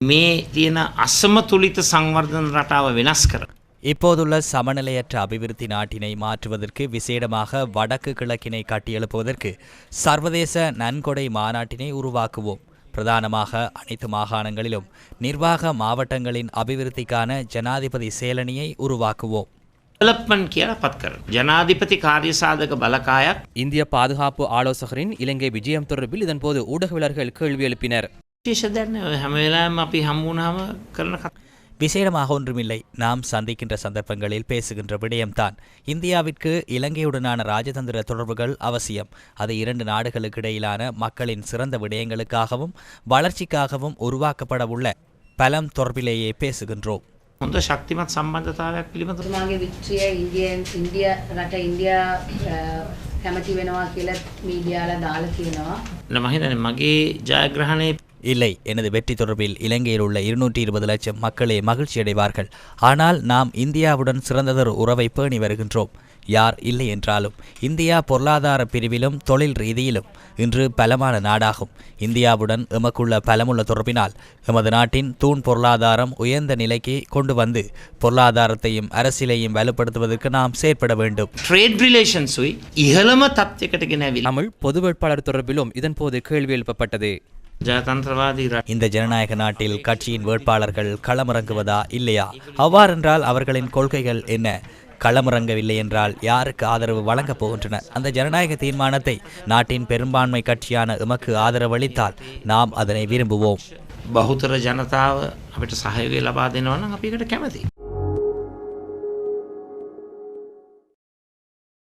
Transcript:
මේ තියෙන අසමතුලිත සංවර්ධන රටාව වෙනස් කර. இப்போதுள்ள சமநிலையற்ற அபிவிருத்தி நாட்டினை மாற்றுவதற்கு விசேடமாக வடக்கு கிழக்கினை கட்டியெழுப்புவதற்கு சர்வதேச நன்கொடை மாநாட்டினை உருவாக்குவோம் பிரதானமாக அனைத்து மாகாணங்களிலும் நிர்வாக மாவட்டங்களின் அபிவிருத்திக்கான ஜனாதிபதி சேலனியை உருவாக்குவோம் ඩෙවලොප්මන්ට් කියලා පත් කර. ජනාධිපති කාර්යසාධක බලකායක් இந்திய பாதுகாப்பு ஆலோசகரின் இலங்கை விஜயம் தொடர்பில் இதன்போது ஊடகவியலர்கள் கேள்வி எழுப்பினர் විශේෂ දැන්න හැම වෙලාවෙම අපි හම්බුනාම කරන කතා. விசேடமாக ஒன்றுமில்லை நாம் சந்திக்கின்ற சந்தர்ப்பங்களில் பேசுகின்ற விடயம்தான் இந்தியாவிற்கு இலங்கையுடனான ராஜதந்திர தொடர்புகள் அவசியம் அது இரண்டு நாடுகளுக்கு இடையிலான மக்களின் சிறந்த விடயங்களுக்காகவும் வளர்ச்சிக்காகவும் உருவாக்கப்படவுள்ள பலம் தொடர்பிலேயே பேசுகின்றோம் හොඳ ශක්තිමත් සම්බන්ධතාවයක් පිළිබඳ තුමාගේ වික්ට්‍රිය ඉන්දියන් ඉන්දිය රට ඉන්දියා අ, කැමති වෙනවා කියලා මීඩියාල දාලා තියෙනවා. මහිතන මගේ ජයග්‍රහණය இல்லை. எனது வெற்றி தொடர்பில் இலங்கையில் உள்ள இருநூற்றி இருபது லட்சம் மக்களே மகிழ்ச்சியடைவார்கள் ஆனால் நாம் இந்தியாவுடன் சிறந்ததொரு உறவை பேணி வருகின்றோம். யார் இல்லை என்றாலும் இந்தியா பொருளாதார பிரிவிலும் தொழில் ரீதியிலும் இன்று பலமான நாடாகும். இந்தியாவுடன் எமக்குள்ள பலமுள்ள தொடர்பினால் எமது நாட்டின் தூண் பொருளாதாரம் உயர்ந்த நிலைக்கு கொண்டு வந்து பொருளாதாரத்தையும் அரசியலையும் வலுப்படுத்துவதற்கு நாம் செயற்பட வேண்டும். ட்ரேட் ரிலேஷன்ஸ் தமிழ் பொது வேட்பாளர் தொடர்பிலும் இதன்போது கேள்வி எழுப்பப்பட்டது. இந்த ஜனநாயக நாட்டில் கட்சியின் வேட்பாளர்கள் களமிறங்குவதா இல்லையா? அவ்வாறென்றால் அவர்களின் கொள்கைகள் என்ன? களமிறங்கவில்லை என்றால் யாருக்கு ஆதரவு வழங்கப் போகின்றன? அந்த ஜனநாயக தீர்மானத்தை நாட்டின் பெரும்பான்மை கட்சியான எமக்கு ஆதரவளித்தால் நாம் அதனை விரும்புவோம். பகுத்தர ஜனதாவை அப்படி சகயோகி லபாதினோன்னு அப்படி கேமதி